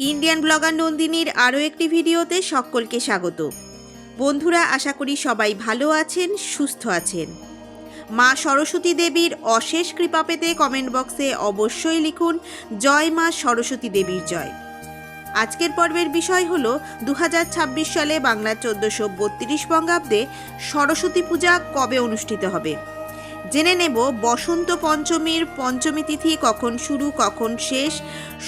Indian blogger নন্দিনীর আরও একটি ভিডিওতে সকলকে স্বাগত। বন্ধুরা, আশা করি সবাই ভালো আছেন, সুস্থ আছেন। মা সরস্বতী দেবীর অশেষ কৃপা পেতে কমেন্ট বক্সে অবশ্যই লিখুন, জয় মা সরস্বতী দেবীর জয়। আজকের পর্বের বিষয় হল দু হাজার ছাব্বিশ সালে বাংলার চোদ্দোশো বত্রিশ বঙ্গাব্দে সরস্বতী পূজা কবে অনুষ্ঠিত হবে? জেনে নেব, বসন্ত পঞ্চমীর পঞ্চমী তিথি কখন শুরু, কখন শেষ,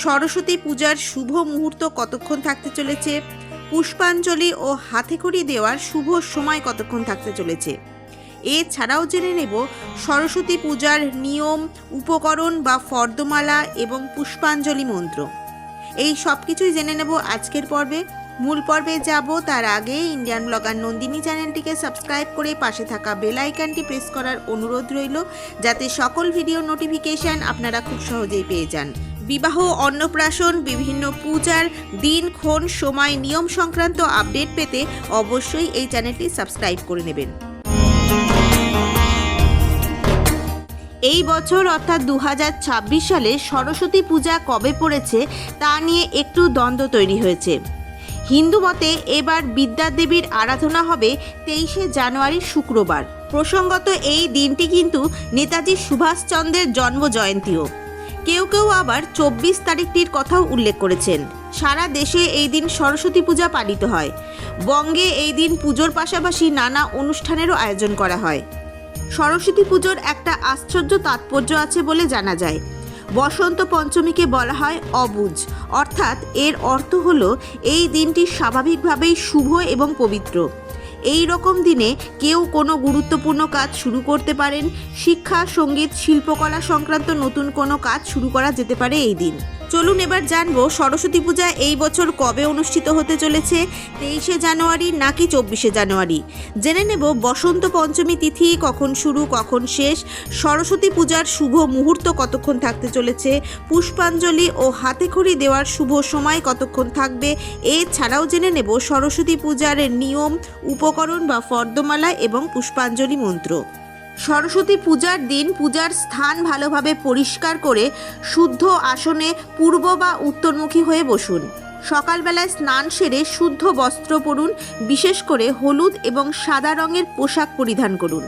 সরস্বতী পূজার শুভ মুহূর্ত কতক্ষণ থাকতে চলেছে, পুষ্পাঞ্জলি ও হাতেখড়ি দেওয়ার শুভ সময় কতক্ষণ থাকতে চলেছে। এছাড়াও জেনে নেব, সরস্বতী পূজার নিয়ম, উপকরণ বা ফর্দমালা এবং পুষ্পাঞ্জলি মন্ত্র। এই সব কিছুই জেনে নেব আজকের পর্বে। মূল পর্বে যাব, তার আগে ইন্ডিয়ান ব্লগার নন্দিনী চ্যানেলটিকে সাবস্ক্রাইব করে পাশে থাকা বেল আইকনটি প্রেস করার অনুরোধ রইল, যাতে সকল ভিডিও নোটিফিকেশন আপনারা খুব সহজেই পেয়ে যান। বিবাহ, অন্নপ্রাশন, বিভিন্ন পূজার দিন, ক্ষণ, সময়, নিয়ম সংক্রান্ত আপডেট পেতে অবশ্যই এই চ্যানেলটি সাবস্ক্রাইব করে নেবেন। এই বছর অর্থাৎ দু হাজার ছাব্বিশ সালে সরস্বতী পূজা কবে পড়েছে, তা নিয়ে একটু দ্বন্দ্ব তৈরি হয়েছে। হিন্দু মতে এবার বিদ্যাদেবীর আরাধনা হবে তেইশে জানুয়ারি শুক্রবার। প্রসঙ্গত এই দিনটি কিন্তু নেতাজি সুভাষচন্দ্রের জন্ম জয়ন্তীও কেউ কেউ আবার চব্বিশ তারিখটির কথাও উল্লেখ করেছেন। সারা দেশে এই দিন সরস্বতী পূজা পালিত হয়। বঙ্গে এই দিন পুজোর পাশাপাশি নানা অনুষ্ঠানেরও আয়োজন করা হয়। সরস্বতী পুজোর একটা আশ্চর্য তাৎপর্য আছে বলে জানা যায়। বসন্ত পঞ্চমীকে বলা হয় অবুজ। অর্থাৎ এর অর্থ হল এই দিনটি স্বাভাবিকভাবেই শুভ এবং পবিত্র। এই রকম দিনে কেউ কোনো গুরুত্বপূর্ণ কাজ শুরু করতে পারেন, শিক্ষা, সংগীত, শিল্পকলা সংক্রান্ত নতুন কোনো কাজ শুরু করা যেতে পারে এই দিন। চলুন এবার জানব সরস্বতী পূজা এই বছর কবে অনুষ্ঠিত হতে চলেছে, তেইশে জানুয়ারি নাকি চব্বিশে জানুয়ারি? জেনে নেব বসন্ত পঞ্চমী তিথি কখন শুরু, কখন শেষ, সরস্বতী পূজার শুভ মুহূর্ত কতক্ষণ থাকতে চলেছে, পুষ্পাঞ্জলি ও হাতেখড়ি দেওয়ার শুভ সময় কতক্ষণ থাকবে, এছাড়াও জেনে নেব সরস্বতী পূজার নিয়ম, উপকরণ বা ফর্দমালা এবং পুষ্পাঞ্জলি মন্ত্র। সরস্বতী পূজার দিন পূজার স্থান ভালোভাবে পরিষ্কার করে শুদ্ধ আসনে পূর্ব বা উত্তরমুখী হয়ে বসুন। সকালবেলায় স্নান সেরে শুদ্ধ বস্ত্র পরুন, বিশেষ করে হলুদ এবং সাদা রঙের পোশাক পরিধান করুন।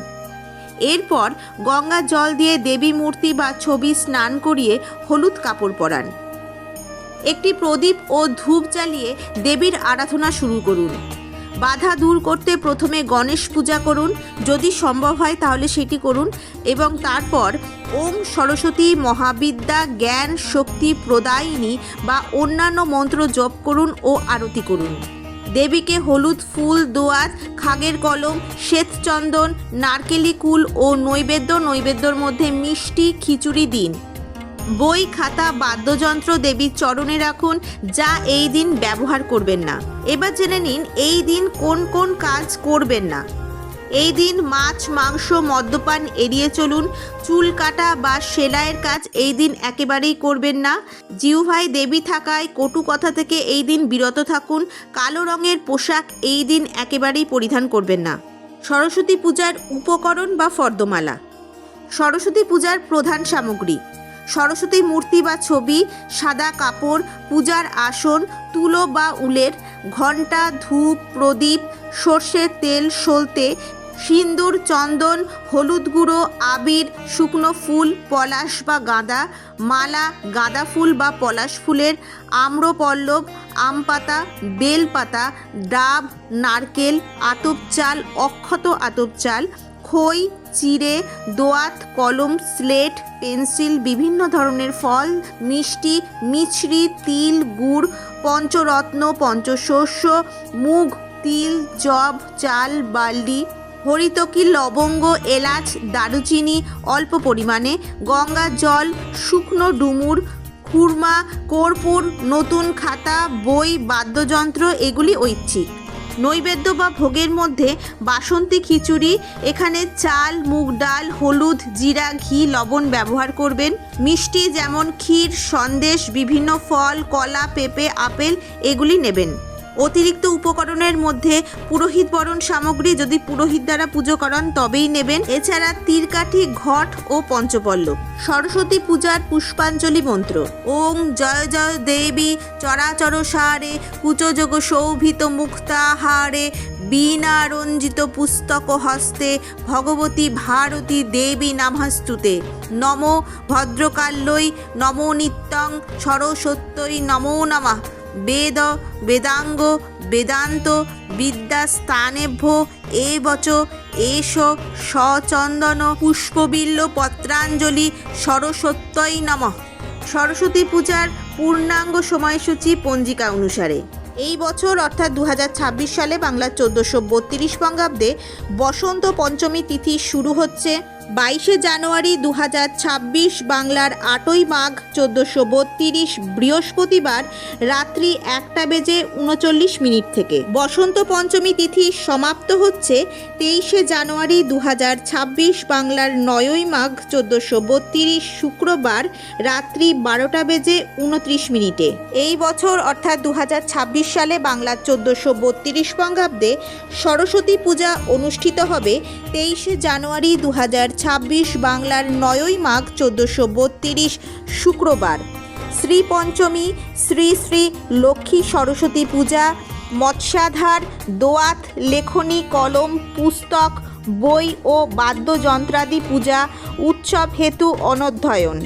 এরপর গঙ্গা জল দিয়ে দেবী মূর্তি বা ছবি স্নান করিয়ে হলুদ কাপড় পরান। একটি প্রদীপ ও ধূপ জ্বালিয়ে দেবীর আরাধনা শুরু করুন। বাধা দূর করতে প্রথমে গণেশ পূজা করুন। যদি সম্ভব হয় তাহলে সেটি করুন এবং তারপর ওম সরস্বতী মহাবিদ্যা, জ্ঞান, শক্তি, প্রদায়িনী বা অন্যান্য মন্ত্র জপ করুন ও আরতি করুন। দেবীকে হলুদ ফুল দোয়াত খাগের কলম, শ্বেতচন্দন, নারকেলি কুল ও নৈবেদ্য নৈবেদ্যর মধ্যে মিষ্টি খিচুড়ি দিন। বই, খাতা, বাদ্যযন্ত্র দেবীর চরণে রাখুন, যা এই দিন ব্যবহার করবেন না। এবার জেনে নিন, এই দিন কোন কোন কাজ করবেন না। এই দিন মাছ, মাংস, মদ্যপান এড়িয়ে চলুন। চুল কাটা বা সেলাইয়ের কাজ এই দিন একেবারেই করবেন না। জিউভাই দেবী থাকায় কটু কথা থেকে এই দিন বিরত থাকুন। কালো রঙের পোশাক এই দিন একেবারেই পরিধান করবেন না। সরস্বতী পূজার উপকরণ বা ফর্দমালা। সরস্বতী পূজার প্রধান সামগ্রী। সরস্বতী মূর্তি বা ছবি, সাদা কাপড়, পূজার আসন, তুলো বা উলের, ঘণ্টা, ধূপ, প্রদীপ, সর্ষের তেল, সলতে, সিন্দুর, চন্দন, হলুদ গুঁড়ো, আবির, শুকনো ফুল, পলাশ বা গাঁদা, মালা, গাঁদা ফুল বা পলাশ ফুলের, আম্রপল্লব আম পাতা বেল পাতা ডাব, নারকেল আতপ চাল অক্ষত আতপ চাল খই চিড়ে, দোয়াত, কলম, স্লেট, পেন্সিল, বিভিন্ন ধরনের ফল, মিষ্টি, মিছরি, তিল, গুড়, পঞ্চরত্ন, পঞ্চশস্য, মুগ, তিল, জব, চাল, বার্লি হরিতকি লবঙ্গ, এলাচ, দারুচিনি, অল্প পরিমাণে, গঙ্গা জল, শুকনো ডুমুর, খুরমা, কর্পূর, নতুন খাতা, বই, বাদ্যযন্ত্র, এগুলি ঐচ্ছিক। নৈবেদ্য বা ভোগের মধ্যে বাসন্তী খিচুড়ি, এখানে চাল, মুগ ডাল, হলুদ, জিরা, ঘি, লবণ ব্যবহার করবেন। মিষ্টি যেমন ক্ষীর, সন্দেশ, বিভিন্ন ফল, কলা, পেঁপে, আপেল, এগুলি নেবেন। অতিরিক্ত উপকরণের মধ্যে পুরোহিত বরণ সামগ্রী যদি পুরোহিত দ্বারা পুজো করান, তবেই নেবেন। এছাড়া তীরকাঠি, ঘট ও পঞ্চপল্লব। সরস্বতী পূজার পুষ্পাঞ্জলি মন্ত্র। ওং জয় জয় দেবী, চরাচর সারে, কুচযোগ শোভিত মুক্তাহারে বীণা রঞ্জিত পুস্তক হস্তে, ভগবতী ভারতী দেবী নামাস্তুতে। নম ভদ্রকাল্যই, নমো নিত্যং, সরস্বত্যই নমো নমঃ। বেদ, বেদাঙ্গ, বেদান্ত, বিদ্যাস্থানেভ্য এ বচ এষ সচন্দন পুষ্পবিল্ল, পত্রাঞ্জলি, সরস্বত্যই নমঃ। সরস্বতী পূজার পূর্ণাঙ্গ সময়সূচি পঞ্জিকা অনুসারে। এই বছর অর্থাৎ দু হাজার ছাব্বিশ সালে বাংলার চোদ্দোশো বত্রিশ বঙ্গাব্দে বসন্ত পঞ্চমী তিথি শুরু হচ্ছে। বাইশে জানুয়ারি দু হাজার ছাব্বিশ বাংলার আটই মাঘ চোদ্দোশো বত্রিশ বৃহস্পতিবার রাত্রি একটা বেজে উনচল্লিশ মিনিট থেকে। বসন্ত পঞ্চমী তিথি সমাপ্ত হচ্ছে তেইশে জানুয়ারি দু হাজার ছাব্বিশ বাংলার নয়ই মাঘ চোদ্দোশো বত্রিশ শুক্রবার রাত্রি বারোটা বেজে উনত্রিশ মিনিটে। এই বছর অর্থাৎ দু হাজার ছাব্বিশ সালে বাংলার চোদ্দোশো বত্রিশ বঙ্গাব্দে সরস্বতী পূজা অনুষ্ঠিত হবে তেইশে জানুয়ারি দু বাংলার নয়ই মাঘ চোদ্দোশো বত্রিশ শুক্রবার। শ্রী পঞ্চমী শ্রী শ্রী লক্ষ্মী সরস্বতী পূজা, মৎস্যাধার, দোয়াত, লেখনী, কলম, পুস্তক, বই ও বাদ্যযন্ত্রাদি পূজা, উৎসব হেতু অনধ্যয়ন।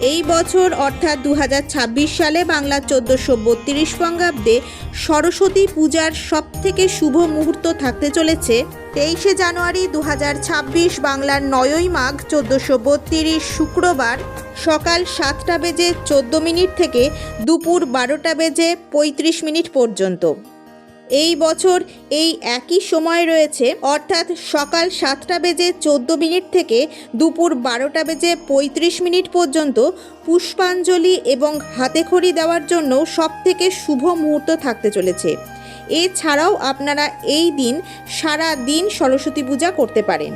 এই বছর, অর্থাৎ দু হাজার ছাব্বিশ সালে বাংলার চোদ্দোশো বত্রিশ বঙ্গাব্দে সরস্বতী পূজার সবথেকে শুভ মুহূর্ত থাকতে চলেছে। তেইশে জানুয়ারি দু হাজার ছাব্বিশ বাংলার নয়ই মাঘ চোদ্দোশো বত্রিশ শুক্রবার সকাল সাতটা বেজে চোদ্দ মিনিট থেকে দুপুর বারোটা বেজে পঁয়ত্রিশ মিনিট পর্যন্ত। এই বছর এই একই সময় রয়েছে, অর্থাৎ সকাল সাতটা বেজে চোদ্দ মিনিট থেকে দুপুর বারোটা বেজে পঁয়ত্রিশ মিনিট পর্যন্ত পুষ্পাঞ্জলি এবং হাতেখড়ি দেওয়ার জন্য সবথেকে শুভ মুহূর্ত থাকতে চলেছে। এছাড়াও আপনারা এই দিন সারা দিন সরস্বতী পূজা করতে পারেন।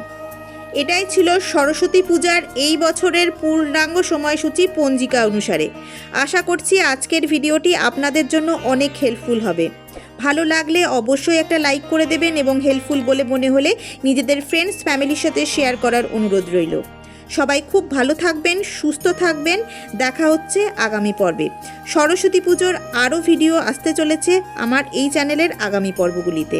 এটাই ছিল সরস্বতী পূজার এই বছরের পূর্ণাঙ্গ সময়সূচি পঞ্জিকা অনুসারে। আশা করছি আজকের ভিডিওটি আপনাদের জন্য অনেক হেল্পফুল হবে। ভালো লাগলে অবশ্যই একটা লাইক করে দেবেন এবং হেল্পফুল বলে মনে হলে নিজেদের ফ্রেন্ডস ফ্যামিলির সাথে শেয়ার করার অনুরোধ রইল। সবাই খুব ভালো থাকবেন, সুস্থ থাকবেন। দেখা হচ্ছে আগামী পর্বে। সরস্বতী পুজোর আরও ভিডিও আসতে চলেছে আমার এই চ্যানেলের আগামী পর্বগুলিতে।